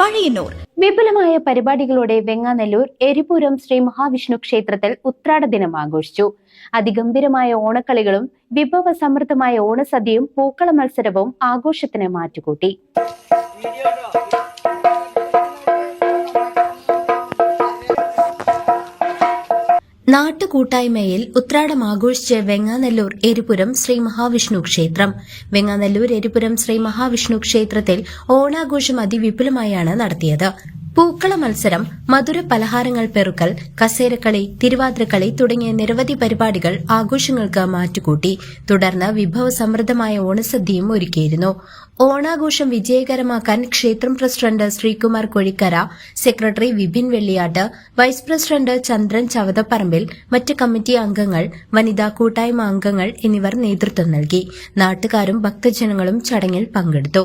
Pazhayannur. വിപുലമായ പരിപാടികളോടെ വെങ്ങാനല്ലൂർ എരിപുരം ശ്രീ മഹാവിഷ്ണു ക്ഷേത്രത്തിൽ ഉത്രാട ദിനം ആഘോഷിച്ചു. അതിഗംഭീരമായ ഓണക്കളികളും വിഭവ സമൃദ്ധമായ ഓണസദ്യയും പൂക്കള മത്സരവും ആഘോഷത്തിന് മാറ്റുകൂട്ടി. നാട്ടുകൂട്ടായ്മയിൽ ഉത്രാടം ആഘോഷിച്ച് വെങ്ങാനല്ലൂർ എരിപുരം ശ്രീ മഹാവിഷ്ണു ക്ഷേത്രം. വെങ്ങാനല്ലൂർ എരിപുരം ശ്രീ മഹാവിഷ്ണു ക്ഷേത്രത്തിൽ ഓണാഘോഷം അതിവിപുലമായാണ് നടത്തിയത്. പൂക്കള മത്സരം മധുര പലഹാരങ്ങൾ പെറുക്കൽ കസേരക്കളി തിരുവാതിരക്കളി തുടങ്ങിയ നിരവധി പരിപാടികൾ ആഘോഷങ്ങൾക്ക് മാറ്റുകൂട്ടി. തുടർന്ന് വിഭവസമൃദ്ധമായ ഓണസദ്യയും ഒരുക്കിയിരുന്നു. ഓണാഘോഷം വിജയകരമാക്കാൻ ക്ഷേത്രം president Sreekumar Kozhikkara secretary Vipin Velliyattu vice president Chandran ചവതപ്പറമ്പിൽ മറ്റ് കമ്മിറ്റി അംഗങ്ങൾ വനിതാ കൂട്ടായ്മ അംഗങ്ങൾ എന്നിവർ നേതൃത്വം നൽകി. നാട്ടുകാരും ഭക്തജനങ്ങളും ചടങ്ങിൽ പങ്കെടുത്തു.